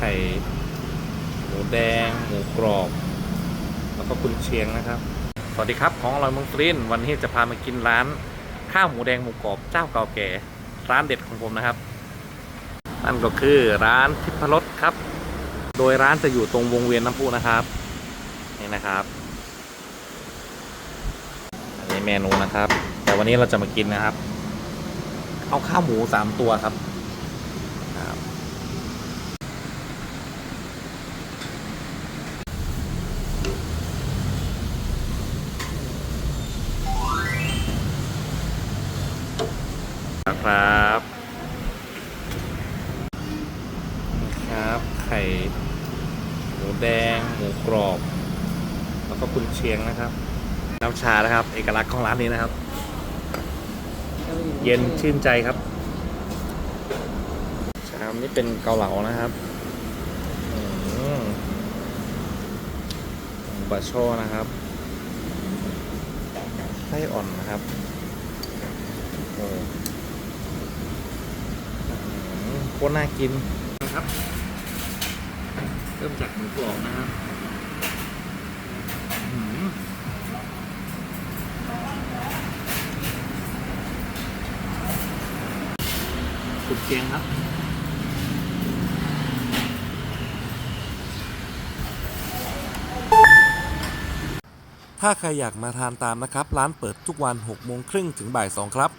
ข่หมูแดง หมูกรอบ แล้วก็กุนเชียงนะครับ สวัสดีครับของอร่อยเมืองสุรินทร์วันนี้จะพามากินร้าน ข้าวหมูแดงหมูกรอบเจ้าเก่าแก่ ร้านเด็ดของผมนะครับ นั่นก็คือร้านทิพรสครับ โดยร้านจะอยู่ตรงวงเวียนน้ำพุนะครับนี่นะครับอันนี้เมนูนะครับ แต่วันนี้เราจะมากินนะครับ เอาข้าวหมูสามตัวครับ นะครับครับ ไข่หมูแดง หมูกรอบ แล้วก็กุนเชียงนะครับ น้ำชานะครับ เอกลักษณ์ของร้านนี้นะครับ เย็นชื่นใจครับ ชามนี้เป็นเกาเหลานะครับบะโชนะครับไส้อ่อนนะครับโอ้อื้อหือโคตรน่ากินนะครับ เริ่มจากหมูกรอบนะครับอื้อหือกุนเชียงครับถ้าใครอยากมาทานตามนะครับ ร้านเปิดทุกวัน6โมงครึ่งถึงบ่าย2ครับ